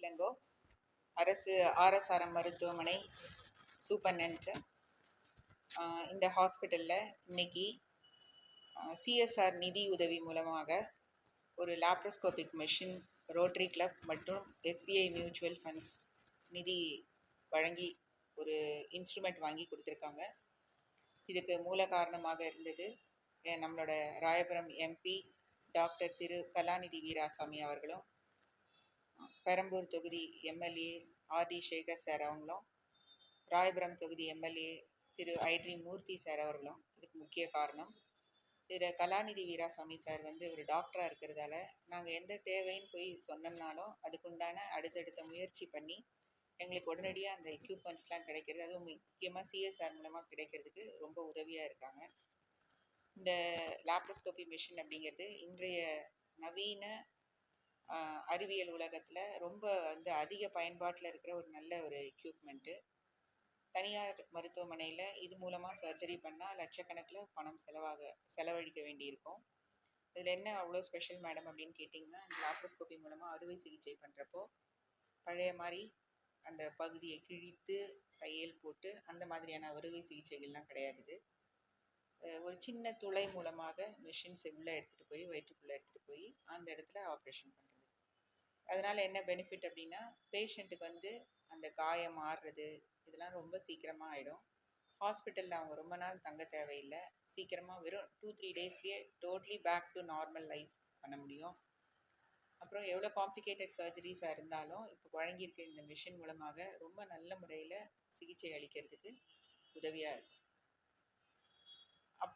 இளங்கோ அரசு ஆர்எஸ்ஆர்எம் மருத்துவமனை சூப்பர்னன்ட்டு. இந்த ஹாஸ்பிட்டலில் இன்னைக்கு சிஎஸ்ஆர் நிதி உதவி மூலமாக ஒரு லாப்ரோஸ்கோபிக் மிஷின் ரோட்டரி கிளப் மற்றும் எஸ்பிஐ மியூச்சுவல் ஃபண்ட்ஸ் நிதி வழங்கி ஒரு இன்ஸ்ட்ருமெண்ட் வாங்கி கொடுத்துருக்காங்க. இதுக்கு மூல காரணமாக இருந்தது நம்மளோட ராயபுரம் எம்பி டாக்டர் திரு கலாநிதி வீராசாமி அவர்களும் பெரம்பூர் தொகுதி எம்எல்ஏ ஆர்டி சேகர் சார் அவங்களும் ராயபுரம் தொகுதி எம்எல்ஏ திரு ஐட்ரி மூர்த்தி சார் அவர்களும் இதுக்கு முக்கிய காரணம். திரு கலாநிதி வீராசாமி சார் வந்து ஒரு டாக்டராக இருக்கிறதால நாங்கள் எந்த தேவைன்னு போய் சொன்னோம்னாலும் அதுக்குண்டான அடுத்தடுத்த முயற்சி பண்ணி எங்களுக்கு உடனடியாக அந்த எக்யூப்மெண்ட்ஸ்லாம் கிடைக்கிறது அதுவும் முக்கியமாக சிஎஸ்ஆர் மூலமாக கிடைக்கிறதுக்கு ரொம்ப உதவியாக இருக்காங்க. இந்த லாப்ரோஸ்கோபி மிஷின் அப்படிங்கிறது இன்றைய நவீன அறிவியல் உலகத்தில் ரொம்ப வந்து அதிக பயன்பாட்டில் இருக்கிற ஒரு நல்ல ஒரு எக்யூப்மெண்ட்டு தனியார் மருத்துவமனையில் இது மூலமாக சர்ஜரி பண்ணால் லட்சக்கணக்கில் பணம் செலவாக செலவழிக்க வேண்டியிருக்கும். இதில் என்ன அவ்வளோ ஸ்பெஷல் மேடம் அப்படின்னு கேட்டிங்கன்னா அந்த லாப்ரோஸ்கோபி மூலமாக அறுவை சிகிச்சை பண்ணுறப்போ பழைய மாதிரி அந்த பகுதியை கிழித்து தையல் போட்டு அந்த மாதிரியான அறுவை சிகிச்சைகள்லாம் கிடையாது. ஒரு சின்ன துளை மூலமாக மிஷின்ஸ் உள்ளே எடுத்துகிட்டு போய் வயிற்றுக்குள்ளே எடுத்துகிட்டு போய் அந்த இடத்துல ஆப்ரேஷன் பண்ணுறோம் அதனால் என்ன பெனிஃபிட் அப்படின்னா பேஷண்ட்டுக்கு வந்து அந்த காயம் ஆறுறது இதெல்லாம் ரொம்ப சீக்கிரமாக ஆகிடும் ஹாஸ்பிட்டலில் அவங்க ரொம்ப நாள் தங்க தேவையில்லை. சீக்கிரமாக வெறும் two three டேஸ்லேயே totally back to normal life பண்ண முடியும். அப்புறம் எவ்வளோ காம்ப்ளிகேட்டட் சர்ஜரிஸாக இருந்தாலும் இப்போ வழங்கியிருக்க இந்த மிஷின் மூலமாக ரொம்ப நல்ல முறையில் சிகிச்சை அளிக்கிறதுக்கு உதவியாக இருக்கும்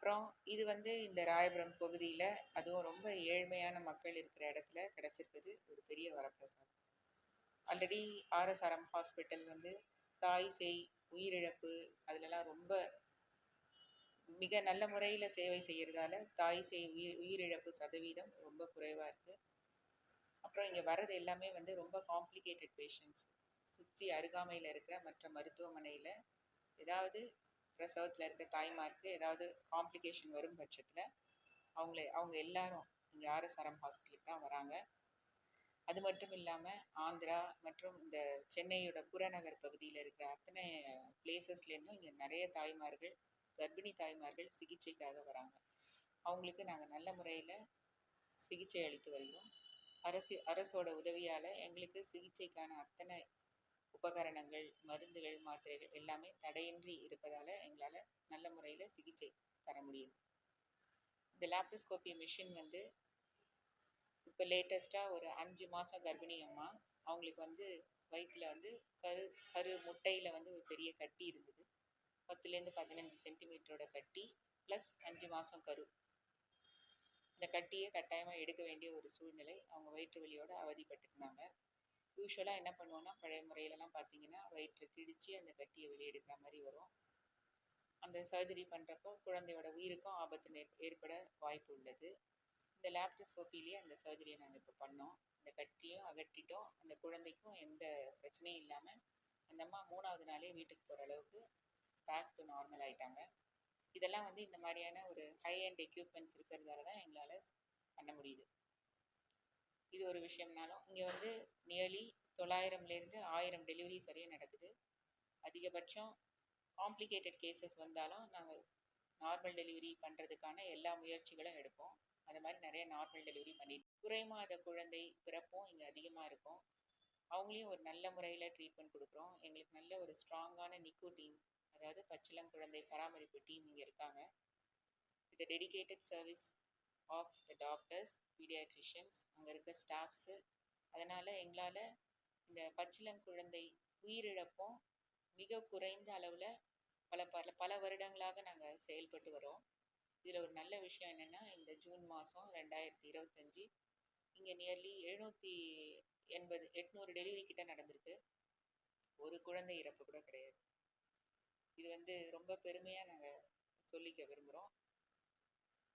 அப்புறம் இது வந்து இந்த ராயபுரம் பகுதியில் அதுவும் ரொம்ப ஏழ்மையான மக்கள் இருக்கிற இடத்துல கிடச்சிருக்குது. ஒரு பெரிய வரப்பிரசாதம். ஆல்ரெடி ஆர்எஸ்ஆர்எம் ஹாஸ்பிட்டல் வந்து தாய் செய் உயிரிழப்பு அதிலலாம் ரொம்ப மிக நல்ல முறையில் சேவை செய்கிறதால தாய் செய் உயிர் உயிரிழப்பு சதவீதம் ரொம்ப குறைவாக இருக்குது அப்புறம் இங்கே வர்றது எல்லாமே வந்து ரொம்ப காம்ப்ளிகேட்டட் பேஷண்ட்ஸ் சுற்றி அருகாமையில் இருக்கிற மற்ற மருத்துவமனையில் ஏதாவது பிரசவத்தில் இருக்க தாய்மாருக்கு ஏதாவது காம்ப்ளிகேஷன் வரும் பட்சத்தில் அவங்கள அவங்க எல்லாரும் இங்கே ஆர்எஸ்ஆர்எம் ஹாஸ்பிட்டலுக்கு தான் வராங்க. அது மட்டும் இல்லாமல் ஆந்திரா மற்றும் இந்த சென்னையோட புறநகர் பகுதியில் இருக்கிற அத்தனை பிளேசஸ்லேருந்தும் இங்கே நிறைய தாய்மார்கள் கர்ப்பிணி தாய்மார்கள் சிகிச்சைக்காக வராங்க. அவங்களுக்கு நாங்கள் நல்ல முறையில் சிகிச்சை அளித்து வருகிறோம். அரசு அரசோட உதவியால் எங்களுக்கு சிகிச்சைக்கான அத்தனை உபகரணங்கள் மருந்துகள் மாத்திரைகள் எல்லாமே தடையின்றி இருப்பதால் எங்களால் நல்ல முறையில் சிகிச்சை தர முடியுது. இந்த லாப்ரோஸ்கோபி மிஷின் வந்து இப்போ லேட்டஸ்ட்டாக ஒரு அஞ்சு மாதம் கர்ப்பிணி அம்மா அவங்களுக்கு வந்து வயிற்றில் வந்து கரு கரு முட்டையில் வந்து ஒரு பெரிய கட்டி இருந்தது. பத்துலேருந்து பதினஞ்சு சென்டிமீட்டரோட கட்டி ப்ளஸ் அஞ்சு மாதம் கரு. இந்த கட்டியை கட்டாயமாக எடுக்க வேண்டிய ஒரு சூழ்நிலை அவங்க வயிற்று வலியோடு அவதிப்பட்டிருந்தாங்க. யூஸ்வலாக என்ன பண்ணுவோம்னா பழைய முறையிலலாம் பார்த்தீங்கன்னா வயிற்றை கிழிச்சு அந்த கட்டியை வெளியே எடுக்கிற மாதிரி வரும். அந்த சர்ஜரி பண்ணுறப்போ குழந்தையோட உயிருக்கும் ஆபத்து ஏற்பட வாய்ப்பு உள்ளது. இந்த லேப்ரோஸ்கோப்பிலேயே அந்த சர்ஜரியை நாங்கள் இப்போ பண்ணோம். இந்த கட்டியும் அகற்றிட்டோம். அந்த குழந்தைக்கும் எந்த பிரச்சனையும் இல்லாமல் அந்த அம்மா மூணாவது நாளே வீட்டுக்கு போகிற அளவுக்கு பேக் டு நார்மல் ஆயிட்டாங்க. இதெல்லாம் வந்து இந்த மாதிரியான ஒரு ஹை அண்ட் எக்யூப்மெண்ட்ஸ் இருக்கிறதால தான் எங்களால் பண்ண முடியுது. ஒரு விஷயம்னாலும் இங்கே வந்து நியர்லி தொள்ளாயிரம்லேருந்து ஆயிரம் டெலிவரிஸ் வரையும் நடக்குது. அதிகபட்சம் காம்ப்ளிகேட்டட் கேசஸ் வந்தாலும் நாங்கள் நார்மல் டெலிவரி பண்ணுறதுக்கான எல்லா முயற்சிகளும் எடுப்போம். அது மாதிரி நிறைய நார்மல் டெலிவரி பண்ணிட்டு குறைமாத குழந்தை பிறப்பும் இங்கே அதிகமாக இருக்கும். அவங்களையும் ஒரு நல்ல முறையில் ட்ரீட்மெண்ட் கொடுக்குறோம். எங்களுக்கு நல்ல ஒரு ஸ்ட்ராங்கான நிக்கு டீம் அதாவது பச்சிளங்குழந்தை பராமரிப்பு டீம் இங்கே இருக்காங்க. இது dedicated service of the doctors pediatricians அங்கே இருக்க ஸ்டாஃப்ஸு அதனால் எங்களால் இந்த பச்சிளங்குழந்தை உயிரிழப்பும் மிக குறைந்த அளவில் பல பல பல வருடங்களாக நாங்கள் செயல்பட்டு வரோம். இதில் ஒரு நல்ல விஷயம் என்னென்னா இந்த ஜூன் மாதம் ரெண்டாயிரத்தி இருபத்தஞ்சி இங்கே நியர்லி எழுநூற்றி எண்பது எட்நூறு டெலிவரி கிட்ட நடந்திருக்கு. ஒரு குழந்தை இறப்பு கூட கிடையாது. இது வந்து ரொம்ப பெருமையாக நாங்கள் சொல்லிக்க விரும்புகிறோம்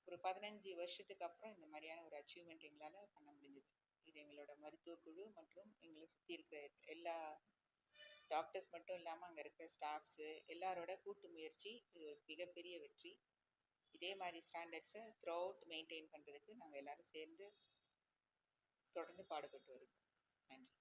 ஒரு பதினஞ்சு வருஷத்துக்கு அப்புறம் இந்த மாதிரியான ஒரு அச்சீவ்மெண்ட் எங்களால் பண்ண முடிஞ்சது. இது எங்களோட மருத்துவ குழு மற்றும் எங்களை சுற்றி இருக்கிற எல்லா டாக்டர்ஸ் மட்டும் இல்லாமல் அங்கே இருக்கிற ஸ்டாஃப்ஸு எல்லாரோட கூட்டு முயற்சி இது ஒரு மிகப்பெரிய வெற்றி. இதே மாதிரி ஸ்டாண்டர்ட்ஸை த்ரூ அவுட் மெயின்டைன் பண்ணுறதுக்கு நாங்கள் எல்லாரும் சேர்ந்து தொடர்ந்து பாடுபட்டு வருகிறோம். நன்றி.